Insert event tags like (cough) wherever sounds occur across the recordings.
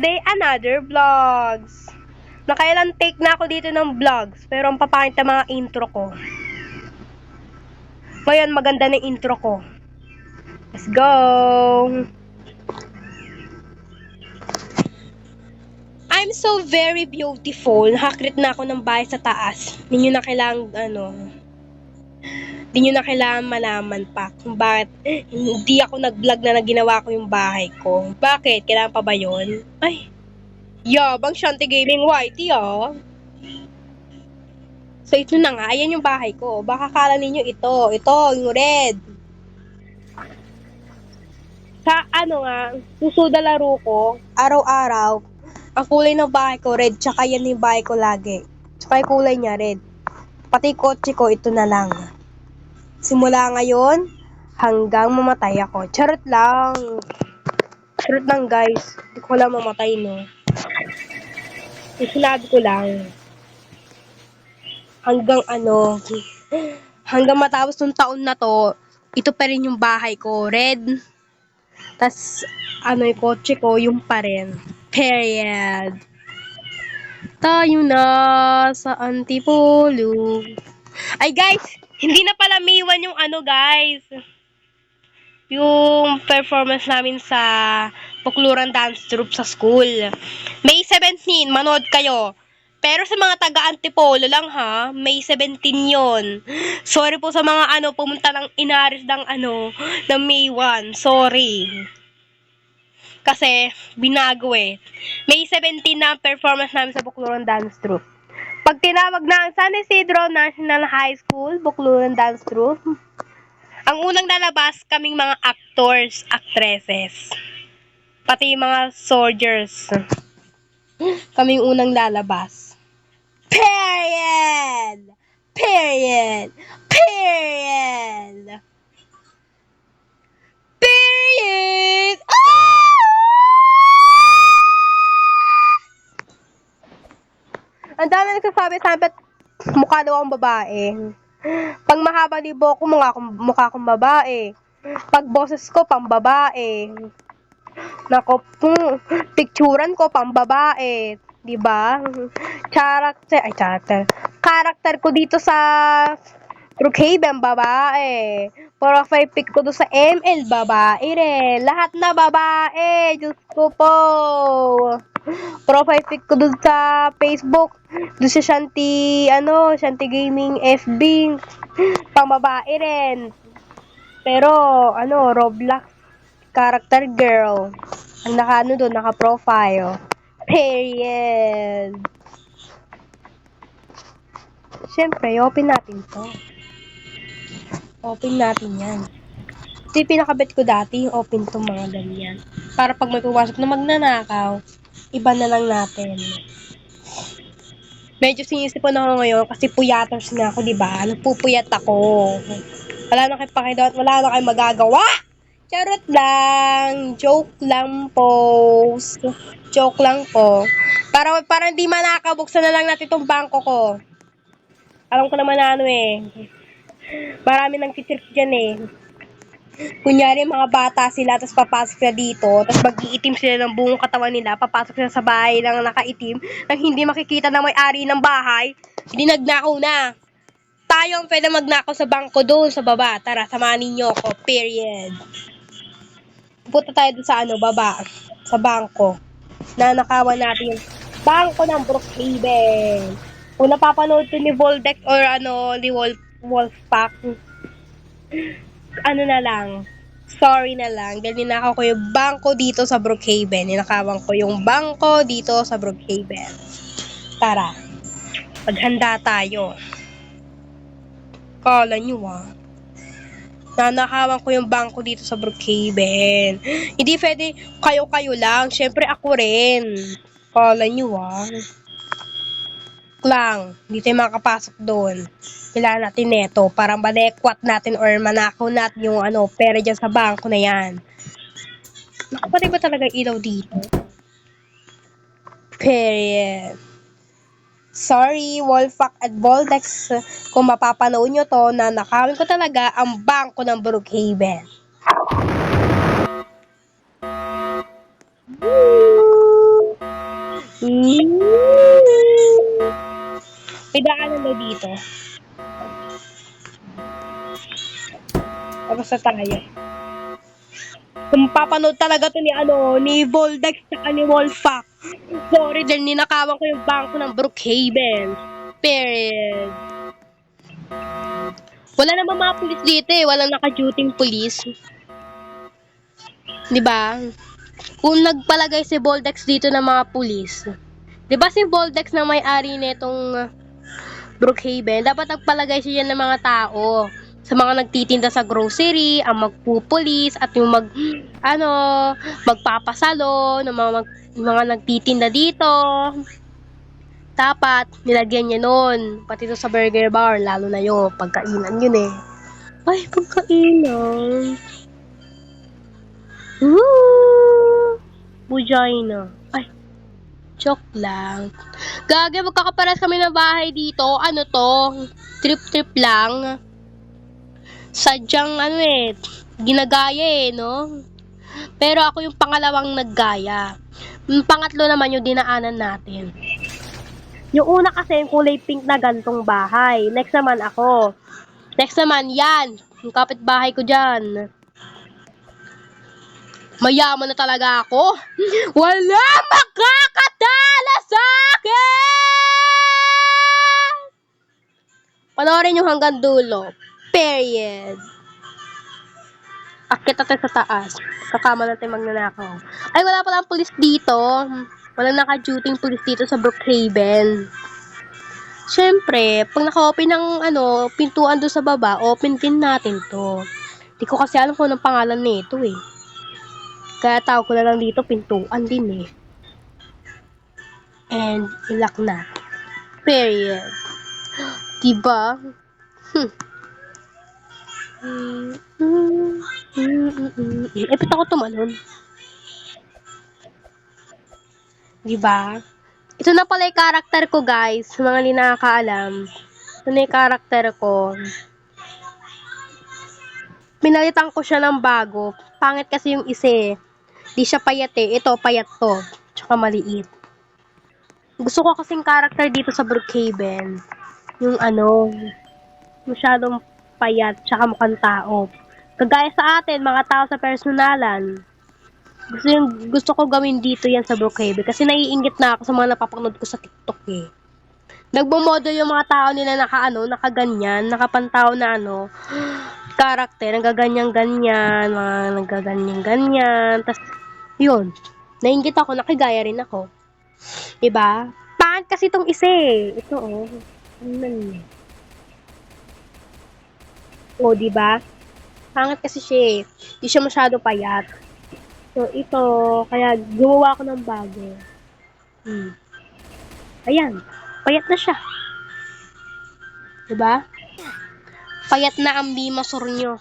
day, another vlogs. Nakailan take na ako dito ng vlogs, pero ang papangit na mga intro ko. Ngayon, maganda na intro ko. Let's go! I'm so very beautiful. Nakakrit na ako ng bahay sa taas. Hindi nyo na kailangan, ano, hindi nyo na kailangan malaman pa kung bakit hindi ako nag-vlog na naginawa ko yung bahay ko. Bakit? Kailangan pa ba yun? Ay, yabang Shanty Gaming Whitey ah. So, ito na nga. Ayan yung bahay ko. Baka kala ninyo ito. Ito, yung red. Sa ano nga, susuda laro ko, araw-araw, ang kulay ng bahay ko, red. Tsaka yan yung bahay ko lagi. Tsaka yung kulay niya, red. Pati kotse ko, ito na lang. Simula ngayon, hanggang mamatay ako. Charot lang. Charot lang, guys. Hindi ko lang mamatay, no. Sinabi ko lang. Hanggang ano, hanggang matapos ng taon na to, ito pa rin yung bahay ko. Red. tas ano yung kotse ko, yung pa rin. Period. Tayo na sa Antipolo. Ay guys, hindi na pala miwan yung ano guys. Yung performance namin sa Pukluran Dance Troupe sa school. May 17, manood kayo. Pero sa mga taga-Antipolo lang ha, May 17 yon. Sorry po sa mga ano, pumunta ng inaris ng ano, ng May 1. Sorry. Kasi, binago eh. May 17 na performance namin sa Bukluran Dance Troupe. Pag tinawag na ang San Isidro National High School, Bukluran Dance Troupe, ang unang lalabas kaming mga actors, actresses. Pati mga soldiers. Kaming unang lalabas. Period! Period! Period! Period! Ang dami nagsasabi sa akin, mukha daw akong babae. Pag mahaba libo ko, mukha akong, mukha akong babae. Pag boses ko, pang babae. Nako, picturean ko, pang babae. Di ba? Character, ay character. Character ko dito sa Brookhaven, babae. Profile pic ko doon sa ML, babae rin. Lahat na babae. Diyos ko po. Profile pic ko doon sa Facebook. Doon sa Shanty, ano, Shanty Gaming FB. Pang babae rin. Pero, ano, Roblox character girl. Ang naka, ano doon, naka-profile. Period. Siyempre, open natin to. Open natin yan. Ito yung pinakabet ko dati, yung open to mga ganyan. Para pag may pumasok na magnanakaw, iba na lang natin. Medyo sinisipon ako ngayon kasi puyaters nga ako, di ba? Nagpupuyat ako. Wala na kayo pakidot, wala na kayo magagawa! Charot lang! Joke lang po. Joke lang po. Para, para hindi manakabuksan na lang natin itong bangko ko. Alam ko naman na ano eh. Marami nang titirp dyan eh. Kunyari, mga bata sila, tapos papasok sila dito, tapos mag-iitim sila ng buong katawan nila, papasok sila sa bahay ng nakaitim, nang hindi makikita ng may-ari ng bahay, hindi nagnakaw na. Tayo ang pwede magnakaw sa bangko doon sa baba. Tara, samahan ninyo ako. Period. Punta tayo doon sa ano, baba. Sa bangko. Nanakawan natin bangko ng Brookhaven. Kung napapanood to ni Voldex or ano, ni Wolf, Wolfpack, ano na lang, sorry na lang, dahil ninakaw ko yung bangko dito sa Brookhaven. Ninakawan ko yung bangko dito sa Brookhaven. Tara, maghanda tayo. Kala nyo ah. Nanakawan ko yung bangko dito sa Brookhaven. Hindi pwede kayo-kayo lang. Siyempre ako rin. Kala nyo ah. Lang. Hindi tayo makapasok doon. Kailangan natin neto para manekwat natin or manakaw natin yung ano, pera dyan sa bangko na yan. Nakapatay ba talaga ilaw dito? Period. Sorry, Wolfpack at Voldex. Kung mapapanood nyo to, na nakawin ko talaga ang bangko ng Brookhaven. Woo! May daanan na dito. Tapos na tayo. Kung papanood talaga to ni ano, ni Voldex at ni Wolfpack. Sorry din, ninakawan ko yung bangko ng Brookhaven. Period. Wala naman mga pulis dito eh. Walang naka-duty pulis. Ba? Kung nagpalagay si Voldex dito ng mga pulis. Ba si Voldex na may-ari nitong Brookhaven, dapat nagpalagay siya ng mga tao sa mga nagtitinda sa grocery, ang magpupulis at yung mag ano, magpapasalo ng mga mag- mga nagtitinda dito. Dapat nilagyan niya noon, pati to sa burger bar, lalo na yung pagkainan yun eh. Ay, pagkainan. Woo! Bujayna. Ay, joke lang. Gagi, magkakaparas kami ng bahay dito. Ano to? Trip-trip lang. Sadyang ano eh, ginagaya eh, no? Pero ako yung pangalawang naggaya. Yung pangatlo naman yung dinaanan natin. Yung una kasi yung kulay pink na gantong bahay. Next naman ako. Next naman, yan. Yung kapitbahay ko dyan. Mayaman na talaga ako. Wala makakatala sa akin! Panoorin nyo hanggang dulo. Period. Akit natin sa taas. Kakama natin magnanakaw. Ay, wala palang pulis dito. Walang naka-duty pulis dito sa Brookhaven. Siyempre, pag naka-open ng ano, pintuan doon sa baba, open din natin to. Di ko kasi alam kung anong pangalan nito eh. Kaya tawag ko na lang dito, pintuan din eh. And, ilock na. Period. (gasps) Diba? Hmm. Mm, mm, mm, mm, mm. Eh, ba't ako tumalon? Diba? Ito na pala yung karakter ko, guys. Mga hindi nakakaalam. Ito na yung karakter ko. Pinalitan ko siya ng bago. Pangit kasi yung isa eh. Di siya payat eh. Ito, payat to. Tsaka maliit. Gusto ko kasing karakter dito sa Brookhaven. Yung ano, masyadong payat, tsaka mukhang tao. Kagaya sa atin, mga tao sa personalan. Gusto, yung, gusto ko gawin dito yan sa Brookhaven kasi naiingit na ako sa mga napapanood ko sa TikTok eh. Nagmo-model yung mga tao nila naka ano, nakaganyan, nakapantao na ano, (gasps) karakter, nagaganyan-ganyan, mga nagaganyan-ganyan, tas yun, nainggit ako, nakigaya rin ako. Diba? Pangit kasi itong isa eh. Ito oh. Ano nan eh. O, diba? Pangit kasi siya eh. Di siya masyado payat. So, ito, kaya gumawa ko ng bago. Hmm. Ayan. Payat na siya. Diba? Payat na ang bimasor nyo.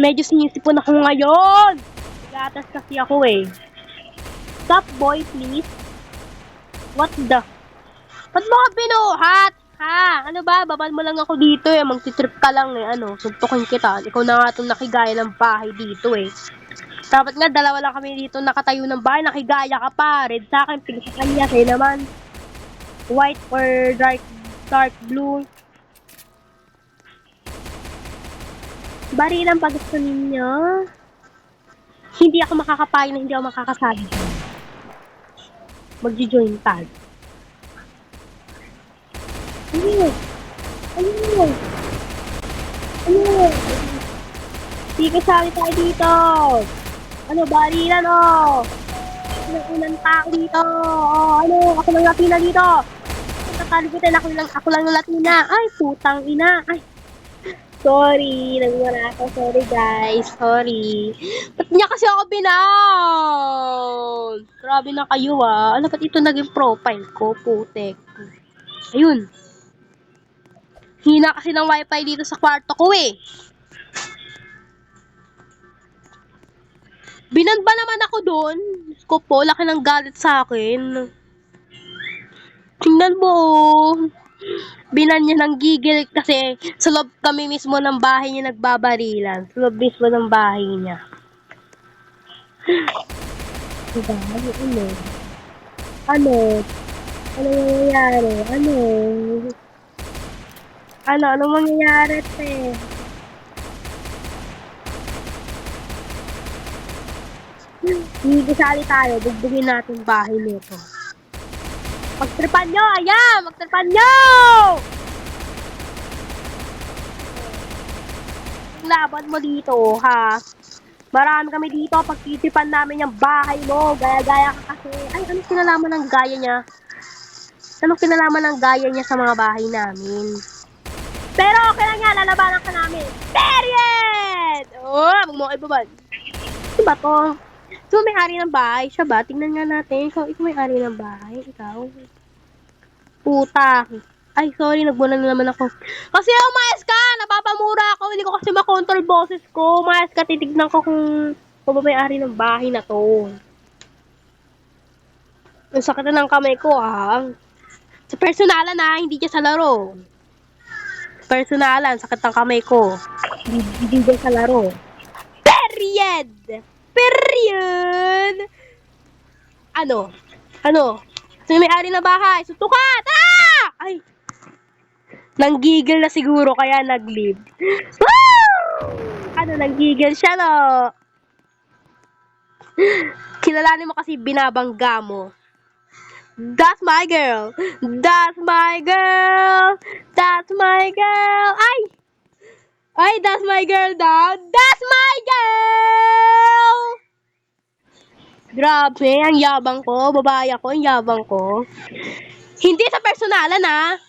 Medyo sinisipon ako ngayon. Gatas kasi ako eh. Stop boy, please. What the? Ba't mo ka binuhat? Ha? Ano ba? Babal mo lang ako dito eh. Magtitrip ka lang eh. Ano? Suntukin kita. Ikaw na nga itong nakigaya ng bahay dito eh. Dapat nga dalawa lang kami dito nakatayo ng bahay. Nakigaya ka pa. Red sa akin. Pink sa kanya. Sa'yo naman. White or dark dark blue. Barilan pa gusto ninyo? Hindi ako makakapayag na hindi ako makakasali. Magjo-join tag. Ano yun? Ano yun? Ano? Hindi kasali tayo dito. Ano, barilan oh. Ano, unang tao dito. Oh, ano, ako lang Latina dito. Tatalibutin ako lang, ako lang Latina. Ay, putang ina. Ay, Sorry, nagmura ako. Sorry, guys. Sorry. Ba't niya kasi ako binaw? Grabe na kayo, ah. Ano ba't ito naging profile ko? Putek. Ayun. Hina kasi ng wifi dito sa kwarto ko, eh. Binanba naman ako doon. Ko po, laki ng galit sa akin. Tingnan mo, oh. Binan niya ng gigil kasi sa loob kami mismo ng bahay niya nagbabarilan. Sa loob mismo ng bahay niya. Diba? Ano? Ano? Ano mangyayari? Ano? Ano? Ano mangyayari, te? Higisali tayo. Bugbugin natin bahay nito. Magtripan nyo! Ayan! Magtripan nyo! Laban mo dito, ha? Marami kami dito. Pagtitipan namin yung bahay mo. Gaya-gaya ka kasi. Ay, ano kinalaman ng gaya niya? Ano kinalaman ng gaya niya sa mga bahay namin? Pero okay lang yan. Lalabanan ka namin. Period! Oh, magmukha ibabag. Ano ba to? Ito may-ari ng bahay. Siya ba? Tingnan nga natin. Ikaw, ikaw may-ari ng bahay. Ikaw. Puta. Ay, sorry. Nagbunan na naman ako. Kasi umayas ka! Napapamura ako. Hindi ko kasi makontrol boses ko. Umayas ka. Titignan ko kung kung ba may-ari ng bahay na to. Ang sakit na ng kamay ko, ah. Sa personalan, na Hindi dyan sa laro. Personalan. Sakit ng kamay ko. Hindi, hindi sa laro. Period! Period! Ano? Ano? Sino may-ari na bahay? Sutukat! Ah! Ay! Nanggigil na siguro kaya nag-leave. Woo! Ano, nanggigil siya, no? Kilalanin mo kasi binabangga mo. That's my girl! That's my girl! That's my girl! Ay! Ay, that's my girl daw! That's my girl! Grabe, ang yabang ko. Babae ako, ang yabang ko. Hindi sa personalan, ha?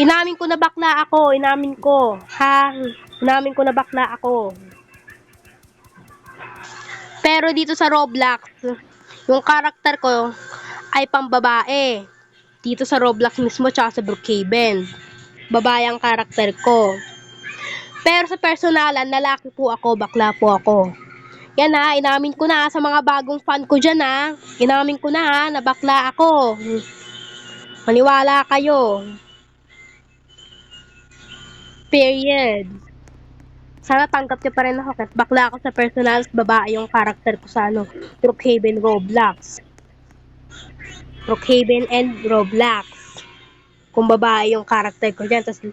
Inamin ko na bakla ako. Inamin ko. Ha? Inamin ko na bakla ako. Pero dito sa Roblox, yung karakter ko ay pambabae. Dito sa Roblox mismo, tsaka sa Brookhaven. Babae ang karakter ko. Pero sa personalan, lalaki po ako, bakla po ako. Yan ha, inamin ko na sa mga bagong fan ko dyan ha. Inamin ko na ha, na bakla ako. Maniwala kayo. Period. Sana tanggap niyo pa rin ako kahit bakla ako sa personal, babae yung karakter ko sa ano, Brookhaven Roblox. Brookhaven and Roblox. Kung babae yung karakter ko dyan, tapos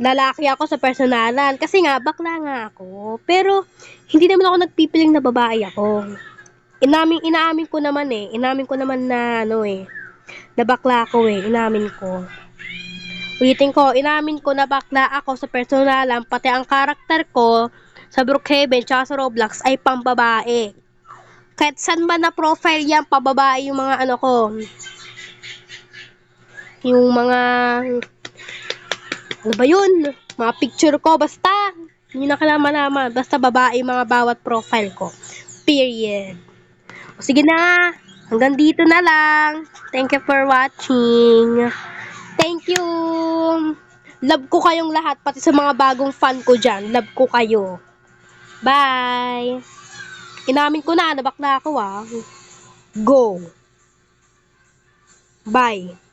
lalaki ako sa personalan. Kasi nga, bakla nga ako. Pero, hindi naman ako nagpipiling na babae ako. Inamin, inaamin ko naman eh. Inamin ko naman na, ano eh, na bakla ako eh. Inamin ko. Ulitin ko, inamin ko na bakla ako sa personalan, pati ang karakter ko sa Brookhaven tsaka sa Roblox ay pambabae. Kahit saan man na profile yan, pababae yung mga ano ko. Yung mga ano ba yun? Mga picture ko, basta. Hindi na kalaman-laman. Basta babae mga bawat profile ko. Period. O sige na. Hanggang dito na lang. Thank you for watching. Thank you. Love ko kayong lahat, pati sa mga bagong fan ko dyan. Love ko kayo. Bye. Inamin ko na, nabakla ako ah. Go. Bye.